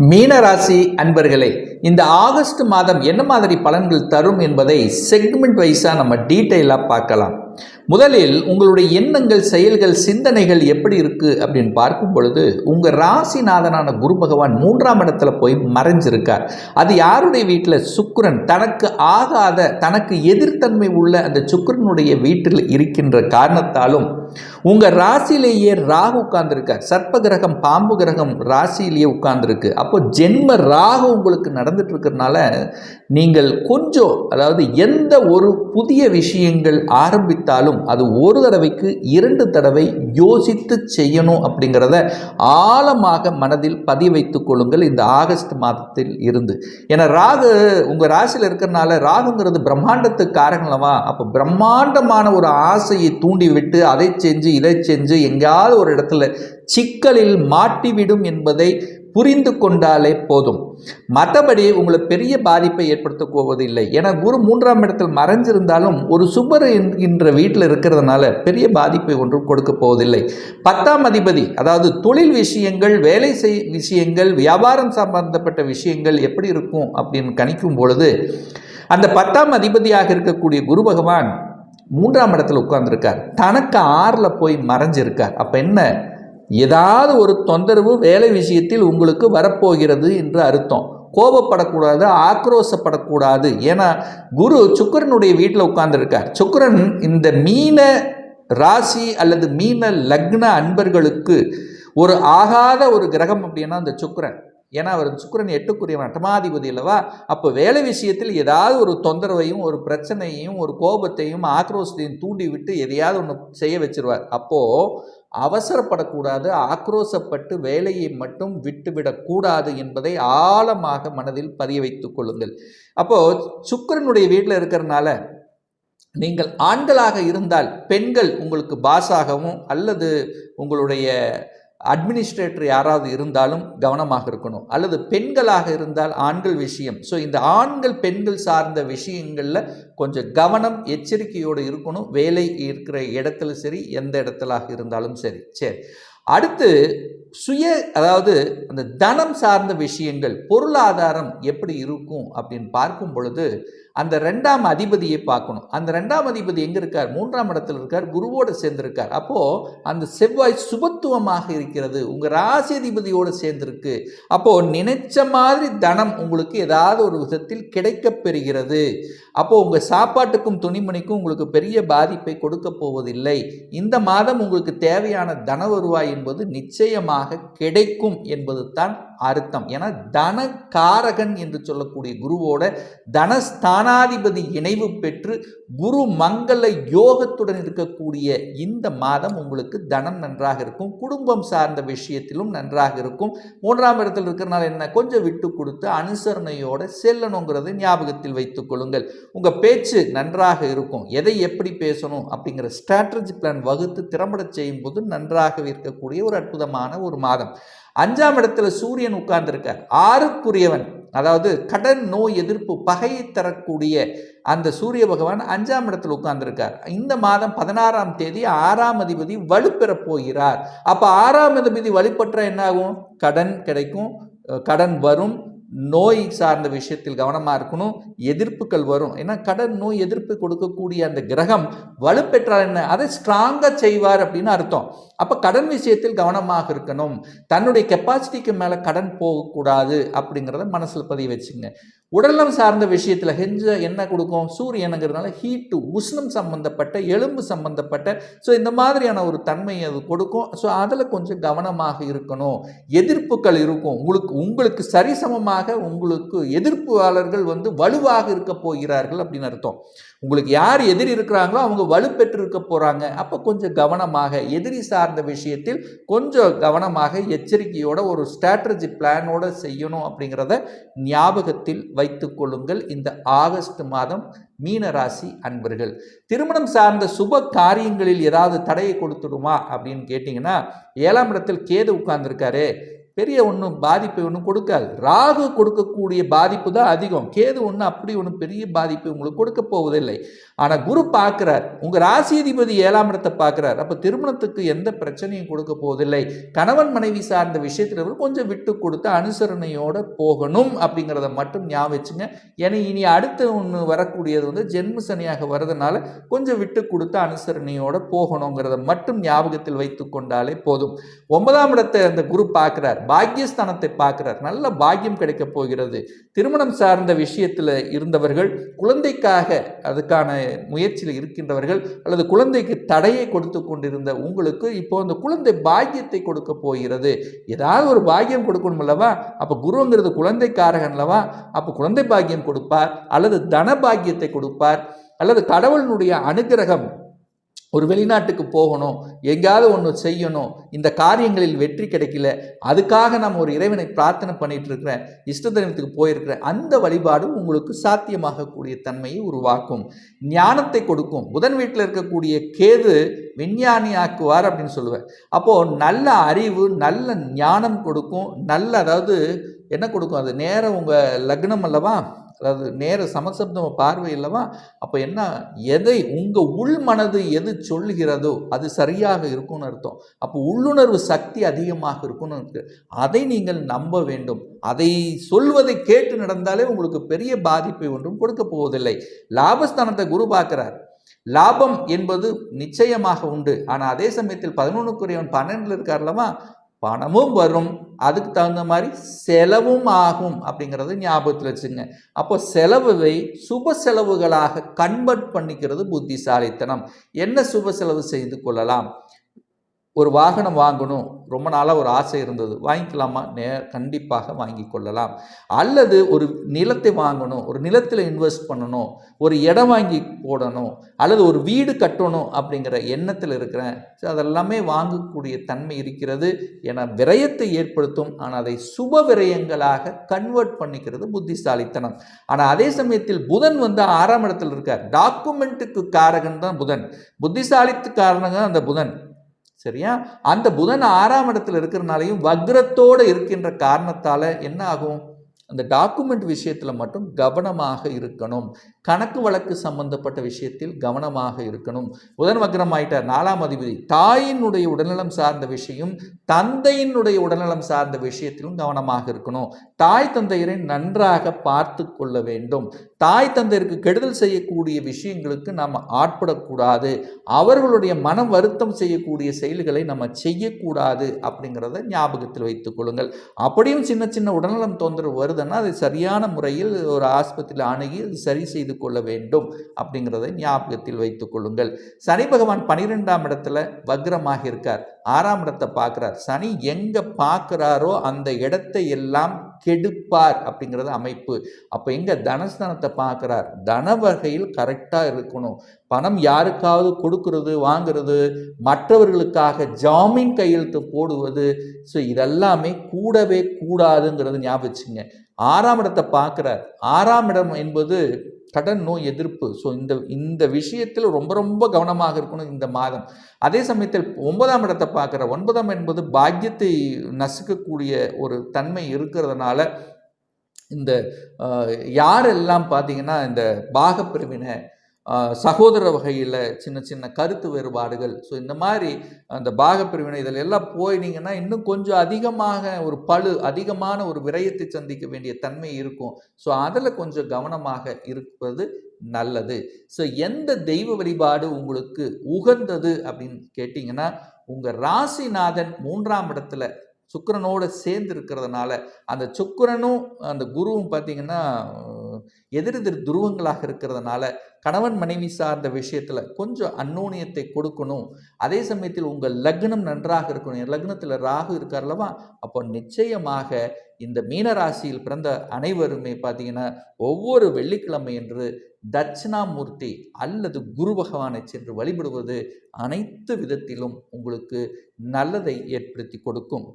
மீனராசி அன்பர்களே இந்த ஆகஸ்ட் மாதம் என்ன மாதிரி பலன்கள் தரும் என்பதை செக்மெண்ட் வைஸாக நம்ம டீட்டெயிலாக பார்க்கலாம். முதலில் உங்களுடைய எண்ணங்கள் செயல்கள் சிந்தனைகள் எப்படி இருக்கு அப்படின்னு பார்க்கும் பொழுது உங்கள் ராசிநாதனான குரு பகவான் மூன்றாம் இடத்துல போய் மறைஞ்சிருக்கார். அது யாருடைய வீட்டில் சுக்கரன். தனக்கு ஆகாத தனக்கு எதிர்த்தன்மை உள்ள அந்த சுக்கரனுடைய வீட்டில் இருக்கின்ற காரணத்தாலும் உங்கள் ராசியிலேயே ராகு உட்கார்ந்துருக்கார். சர்ப்ப கிரகம் பாம்பு கிரகம் ராசியிலேயே உட்கார்ந்துருக்கு. அப்போ ஜென்ம ராகு உங்களுக்கு நடந்துட்டு இருக்கிறதுனால நீங்கள் கொஞ்சம் அதாவது எந்த ஒரு புதிய விஷயங்கள் விட்டாலும் அது ஒரு தடவைக்கு இரண்டு தடவை யோசித்து செய்யணும் அப்படிங்கிறத ஆழமாக மனதில் பதிய வைத்துக் கொள்ளுங்கள் இந்த ஆகஸ்ட் மாதத்தில் இருந்து. ஏன்னா ராகு உங்கள் ராசியில் இருக்கிறனால ராகுங்கிறது பிரம்மாண்டத்துக்கு காரணங்களவா அப்போ பிரம்மாண்டமான ஒரு ஆசையை தூண்டிவிட்டு அதை செஞ்சு இதை செஞ்சு எங்கேயாவது ஒரு இடத்துல சிக்கலில் மாட்டிவிடும் என்பதை புரிந்து கொண்டாலே போதும். மற்றபடி உங்களுக்கு பெரிய பாதிப்பை ஏற்படுத்த போவதில்லை ஏன்னா குரு மூன்றாம் இடத்தில் மறைஞ்சிருந்தாலும் ஒரு சுபர் என்கின்ற வீட்டில் இருக்கிறதுனால பெரிய பாதிப்பை ஒன்றும் கொடுக்க போவதில்லை. பத்தாம் அதிபதி அதாவது தொழில் விஷயங்கள் வேலை செய் விஷயங்கள் வியாபாரம் சம்பந்தப்பட்ட விஷயங்கள் எப்படி இருக்கும் அப்படின்னு கணிக்கும் பொழுது அந்த பத்தாம் அதிபதியாக இருக்கக்கூடிய குரு பகவான் மூன்றாம் இடத்துல உட்கார்ந்துருக்கார். தனக்கு ஆறில் போய் மறைஞ்சிருக்கார். அப்போ என்ன? ஏதாவது ஒரு தொந்தரவு வேலை விஷயத்தில் உங்களுக்கு வரப்போகிறது என்று அர்த்தம். கோபப்படக்கூடாது ஆக்ரோசப்படக்கூடாது ஏன்னா குரு சுக்கரனுடைய வீட்டில் உட்கார்ந்துருக்கார். சுக்கரன் இந்த மீன ராசி அல்லது மீன லக்ன அன்பர்களுக்கு ஒரு ஆகாத ஒரு கிரகம் அப்படின்னா அந்த சுக்கரன். ஏன்னா அவர் சுக்கரன் எட்டுக்குரியவன் அட்டமாதிபதி அல்லவா? அப்போ வேலை விஷயத்தில் ஏதாவது ஒரு தொந்தரவையும் ஒரு பிரச்சனையும் ஒரு கோபத்தையும் ஆக்ரோஷத்தையும் தூண்டி விட்டு எதையாவது ஒன்று செய்ய வச்சிருவார். அப்போது அவசரப்படக்கூடாது ஆக்ரோசப்பட்டு வேலையை மட்டும் விட்டுவிடக்கூடாது என்பதை ஆழமாக மனதில் பதிய வைத்துக் கொள்ளுங்கள். அப்போது சுக்கரனுடைய வீட்டில் இருக்கிறனால நீங்கள் ஆண்களாக இருந்தால் பெண்கள் உங்களுக்கு பாஸாகவும் அல்லது உங்களுடைய அட்மினிஸ்ட்ரேட்டர் யாராவது இருந்தாலும் கவனமாக இருக்கணும். அல்லது பெண்களாக இருந்தால் ஆண்கள் விஷயம். ஸோ இந்த ஆண்கள் பெண்கள் சார்ந்த விஷயங்களில் கொஞ்சம் கவனம் எச்சரிக்கையோடு இருக்கணும். வேலை இருக்கிற இடத்துல சரி எந்த இடத்துலாக இருந்தாலும் சரி. சரி. அடுத்து சுய அதாவது அந்த தனம் சார்ந்த விஷயங்கள் பொருளாதாரம் எப்படி இருக்கும் அப்படின்னு பார்க்கும் பொழுது அந்த ரெண்டாம் அதிபதியை பார்க்கணும். அந்த ரெண்டாம் அதிபதி எங்கே இருக்கார்? மூன்றாம் இடத்துல இருக்கார் குருவோடு சேர்ந்திருக்கார். அப்போது அந்த செவ்வாய் சுபத்துவமாக இருக்கிறது உங்கள் ராசி அதிபதியோடு சேர்ந்திருக்கு. அப்போது நினைச்ச மாதிரி தனம் உங்களுக்கு ஏதாவது ஒரு விதத்தில் கிடைக்கப் பெறுகிறது. அப்போது உங்கள் சாப்பாட்டுக்கும் துணிமணிக்கும் உங்களுக்கு பெரிய பாதிப்பை கொடுக்க போவதில்லை. இந்த மாதம் உங்களுக்கு தேவையான தன வருவாய் என்பது நிச்சயமாக கிடைக்கும் என்பது தான் அர்த்தம். ஏன்னா தனகாரகன் என்று சொல்லக்கூடிய குருவோட தனஸ்தானாதிபதி இணைவு பெற்று குரு மங்கள யோகத்துடன் இருக்கக்கூடிய இந்த மாதம் உங்களுக்கு தனம் நன்றாக இருக்கும். குடும்பம் சார்ந்த விஷயத்திலும் நன்றாக இருக்கும். மூன்றாம் இடத்தில் இருக்கிறனால என்ன? கொஞ்சம் விட்டு கொடுத்து அனுசரணையோட செல்லணுங்கிறதை ஞாபகத்தில் வைத்துக் கொள்ளுங்கள். உங்கள் பேச்சு நன்றாக இருக்கும். எதை எப்படி பேசணும்? அப்படிங்கிற ஸ்ட்ராட்டஜி பிளான் வகுத்து திறம்பட செய்யும் போது நன்றாக இருக்கக்கூடிய ஒரு அற்புதமான ஒரு மாதம். அஞ்சாம் இடத்துல சூரியன் உட்கார்ந்துருக்கார். ஆறுக்குரியவன் அதாவது கடன் நோய் எதிர்ப்பு பகையை தரக்கூடிய அந்த சூரிய பகவான் அஞ்சாம் இடத்துல உட்கார்ந்துருக்கார். இந்த மாதம் பதினாறாம் தேதி ஆறாம் அதிபதி வலுப்பெறப் போகிறார். அப்போ ஆறாம் அதிபதி வலுப்பற்ற என்னாகும்? கடன் கிடைக்கும். கடன் வரும். நோய் சார்ந்த விஷயத்தில் கவனமாக இருக்கணும் எதிர்ப்புகள் வரும். ஏன்னா கடன் நோய் எதிர்ப்பு கொடுக்கக்கூடிய அந்த கிரகம் வலுப்பெற்றால் என்ன? அதை ஸ்ட்ராங்காக செய்வார் அப்படின்னு அர்த்தம். அப்போ கடன் விஷயத்தில் கவனமாக இருக்கணும். தன்னுடைய கெப்பாசிட்டிக்கு மேலே கடன் போகக்கூடாது அப்படிங்கிறத மனசில் பதிய வச்சுங்க. உடல்நலம் சார்ந்த விஷயத்தில் ஹெஞ்ச என்ன கொடுக்கும் சூரியனுங்கிறதுனால ஹீட்டு உஷ்ணம் சம்பந்தப்பட்ட எலும்பு சம்பந்தப்பட்ட ஸோ இந்த மாதிரியான ஒரு தன்மையை அது கொடுக்கும். ஸோ அதில் கொஞ்சம் கவனமாக இருக்கணும். எதிர்ப்புகள் இருக்கும். உங்களுக்கு உங்களுக்கு சரிசமமாக உங்களுக்கு எதிர்ப்பாளர்கள் வந்து வலுவாக இருக்க போகிறார்கள் அப்படின்னு அர்த்தம். உங்களுக்கு யார் எதிரி இருக்கிறாங்களோ அவங்க வலுப்பெற்று இருக்க போகிறாங்க அப்போ கொஞ்சம் கவனமாக எதிரி சார்ந்த விஷயத்தில் கொஞ்சம் கவனமாக எச்சரிக்கையோட ஒரு ஸ்ட்ராட்டஜி பிளானோட செய்யணும் அப்படிங்கிறத ஞாபகத்தில் வைத்து கொள்ளுங்கள். இந்த ஆகஸ்ட் மாதம் மீனராசி அன்பர்கள். திருமணம் சார்ந்த சுப காரியங்களில் ஏதாவது தடையை கொடுத்துடுமா அப்படின்னு கேட்டிங்கன்னா ஏழாம் இடத்தில் கேது உட்கார்ந்துருக்காரு. பெரிய ஒன்றும் பாதிப்பை ஒன்றும் கொடுக்காது. ராகு கொடுக்கக்கூடிய பாதிப்பு தான் அதிகம். கேது ஒன்றும் அப்படி ஒன்றும் பெரிய பாதிப்பு உங்களுக்கு கொடுக்க போவதில்லை. ஆனால் குரு பார்க்குறார். உங்கள் ராசிதிபதி ஏழாம் இடத்தை பார்க்குறார். அப்போ திருமணத்துக்கு எந்த பிரச்சனையும் கொடுக்க போவதில்லை. கணவன் மனைவி சார்ந்த விஷயத்தில் கொஞ்சம் விட்டு கொடுத்து அனுசரணையோடு போகணும் அப்படிங்கிறத மட்டும் ஞாபகம் வச்சுங்க. ஏன்னா இனி அடுத்து ஒன்று வரக்கூடியது வந்து ஜென்ம சனியாக வர்றதுனால கொஞ்சம் விட்டு கொடுத்து அனுசரணையோடு போகணுங்கிறத மட்டும் ஞாபகத்தில் வைத்து கொண்டாலே போதும். ஒன்பதாம் இடத்தை அந்த குரு பார்க்குறார். பாக்கியஸ்தானத்தை பார்க்கிறார். நல்ல பாக்கியம் கிடைக்க போகிறது. திருமணம் சார்ந்த விஷயத்தில் இருந்தவர்கள் குழந்தைக்காக அதுக்கான முயற்சியில் இருக்கின்றவர்கள் அல்லது குழந்தைக்கு தடையை கொடுத்து கொண்டிருந்த உங்களுக்கு இப்போ அந்த குழந்தை பாக்கியத்தை கொடுக்க போகிறது. ஏதாவது ஒரு பாக்கியம் கொடுக்கணும் அல்லவா? அப்போ குருங்கிறது குழந்தைக்காரகன் அல்லவா? அப்போ குழந்தை பாக்கியம் கொடுப்பார் அல்லது தன பாக்கியத்தை கொடுப்பார் அல்லது கடவுளினுடைய அனுகிரகம் ஒரு வெளிநாட்டுக்கு போகணும் எங்கேயாவது ஒன்று செய்யணும் இந்த காரியங்களில் வெற்றி கிடைக்கல அதுக்காக நம்ம ஒரு இறைவனை பிரார்த்தனை பண்ணிட்டு இருக்கிறேன் இஷ்ட தெய்வத்துக்கு போயிருக்கிறேன் அந்த வழிபாடும் உங்களுக்கு சாத்தியமாகக்கூடிய தன்மையை உருவாக்கும். ஞானத்தை கொடுக்கும். புதன் வீட்டில் இருக்கக்கூடிய கேது விஞ்ஞானி ஆக்குவார் அப்படின்னு சொல்லுவேன். அப்போது நல்ல அறிவு நல்ல ஞானம் கொடுக்கும். நல்ல அதாவது என்ன கொடுக்கும் அது? நேரம் உங்கள் லக்னம் அல்லவா? அதாவது நேர சமசப்தம பார்வை இல்லவா அப்போ என்ன? எதை உங்கள் உள் மனது எது சொல்கிறதோ அது சரியாக இருக்கும்னு அர்த்தம். அப்போ உள்ளுணர்வு சக்தி அதிகமாக இருக்கும்னு இருக்கு. அதை நீங்கள் நம்ப வேண்டும். அதை சொல்வதை கேட்டு நடந்தாலே உங்களுக்கு பெரிய பாதிப்பை ஒன்றும் கொடுக்க போவதில்லை. லாபஸ்தானத்தை குரு பார்க்கிறார். லாபம் என்பது நிச்சயமாக உண்டு. ஆனால் அதே சமயத்தில் பதினொன்றுக்குரியவன் பன்னெண்டில் இருக்கார்லவா பணமும் வரும். அதுக்கு தகுந்த மாதிரி செலவும் ஆகும் அப்படிங்கிறத ஞாபகத்தில் வச்சுங்க. அப்போ செலவை சுப செலவுகளாக கன்வெர்ட் பண்ணிக்கிறது புத்திசாலித்தனம். என்ன சுப செலவு செய்து கொள்ளலாம்? ஒரு வாகனம் வாங்கணும். ரொம்ப நாளாக ஒரு ஆசை இருந்தது. வாங்கிக்கலாமா? நே கண்டிப்பாக வாங்கி கொள்ளலாம். அல்லது ஒரு நிலத்தை வாங்கணும். ஒரு நிலத்தில் இன்வெஸ்ட் பண்ணணும். ஒரு இடம் வாங்கி போடணும். அல்லது ஒரு வீடு கட்டணும் அப்படிங்கிற எண்ணத்தில் இருக்கிறேன். ஸோ அதெல்லாமே வாங்கக்கூடிய தன்மை இருக்கிறது. என விரயத்தை ஏற்படுத்தும். ஆனால் அதை சுப விரயங்களாக கன்வெர்ட் பண்ணிக்கிறது புத்திசாலித்தனம். ஆனால் அதே சமயத்தில் புதன் வந்து ஆறாம் இடத்தில் இருக்கார். டாக்குமெண்ட்டுக்கு காரகன் தான் புதன். புத்திசாலித்து காரணங்க அந்த புதன். சரியா? அந்த புதன் ஆறாம் இடத்துல இருக்கிறனாலையும் வக்ரத்தோடு இருக்கின்ற காரணத்தால் என்ன ஆகும்? அந்த டாக்குமெண்ட் விஷயத்தில் மட்டும் கவனமாக இருக்கணும். கணக்கு வழக்கு சம்பந்தப்பட்ட விஷயத்தில் கவனமாக இருக்கணும். புதன் வக்ரம் ஆயிட்டார் நாலாம் அதிபதி. தாயினுடைய உடல்நலம் சார்ந்த விஷயம் தந்தையினுடைய உடல்நலம் சார்ந்த விஷயத்திலும் கவனமாக இருக்கணும். தாய் தந்தையரை நன்றாக பார்த்து கொள்ள வேண்டும். தாய் தந்தையருக்கு கெடுதல் செய்யக்கூடிய விஷயங்களுக்கு நாம் ஆட்படக்கூடாது. அவர்களுடைய மனம் வருத்தம் செய்யக்கூடிய செயல்களை நம்ம செய்யக்கூடாது அப்படிங்கிறத ஞாபகத்தில் வைத்துக் கொள்ளுங்கள். அப்படியும் சின்ன சின்ன உடல்நலம் தொந்தரவு வருதுன்னா அதை சரியான முறையில் ஒரு ஆஸ்பத்திரியில் அணுகி அது சரி செய்து கொள்ள வேண்டும் அப்படிங்கிறத ஞாபகத்தில் வைத்துக் கொள்ளுங்கள். சனி பகவான் பனிரெண்டாம் இடத்துல வக்ரமாக இருக்கார். ஆறாம் இடத்தை பார்க்குறார். சனி எங்கே பார்க்குறாரோ அந்த இடத்தை எல்லாம் கெடுப்பார் அப்படிங்கிறது அமைப்பு. அப்போ எங்கே தனஸ்தானத்தை பார்க்குறார்? தன வகையில் கரெக்டாக இருக்கணும். பணம் யாருக்காவது கொடுக்கறது வாங்கிறது மற்றவர்களுக்காக ஜாமீன் கையெழுத்து போடுவது. ஸோ இதெல்லாமே கூடவே கூடாதுங்கிறது ஞாபகம் ஆறாம் இடத்தை பார்க்குறார். ஆறாம் இடம் என்பது கடன் நோய் எதிர்ப்பு. ஸோ இந்த இந்த விஷயத்தில் ரொம்ப ரொம்ப கவனமாக இருக்கணும் இந்த மாதம். அதே சமயத்தில் ஒன்பதாம் இடத்தை பார்க்குற ஒன்பதாம் என்பது பாக்கியத்தை நசுக்கக்கூடிய ஒரு தன்மை இருக்கிறதுனால இந்த யாரெல்லாம் பார்த்தீங்கன்னா இந்த பாகப்பிரிவினை சகோதர வகையில் சின்ன சின்ன கருத்து வேறுபாடுகள். ஸோ இந்த மாதிரி அந்த பாகப்பிரிவினை இதில் எல்லாம் போயினீங்கன்னா இன்னும் கொஞ்சம் அதிகமாக ஒரு பழு அதிகமான ஒரு விரயத்தை சந்திக்க வேண்டிய தன்மை இருக்கும். ஸோ அதில் கொஞ்சம் கவனமாக இருப்பது நல்லது. ஸோ எந்த தெய்வ வழிபாடு உங்களுக்கு உகந்தது அப்படின்னு கேட்டிங்கன்னா உங்கள் ராசிநாதன் மூன்றாம் இடத்துல சுக்கரனோடு சேர்ந்து இருக்கிறதுனால அந்த சுக்கரனும் அந்த குருவும் பார்த்திங்கன்னா எதிரெதிர் துருவங்களாக இருக்கிறதுனால கணவன் மனைவி சார்ந்த விஷயத்தில் கொஞ்சம் அந்நோனியத்தை கொடுக்கணும். அதே சமயத்தில் உங்கள் லக்னம் நன்றாக இருக்கணும். லக்னத்தில் ராகு இருக்கார்லவா அப்போ நிச்சயமாக இந்த மீனராசியில் பிறந்த அனைவருமே பார்த்தீங்கன்னா ஒவ்வொரு வெள்ளிக்கிழமை என்று தட்சிணாமூர்த்தி அல்லது குரு பகவானை சென்று வழிபடுவது அனைத்து விதத்திலும் உங்களுக்கு நல்லதை ஏற்படுத்தி கொடுக்கும்.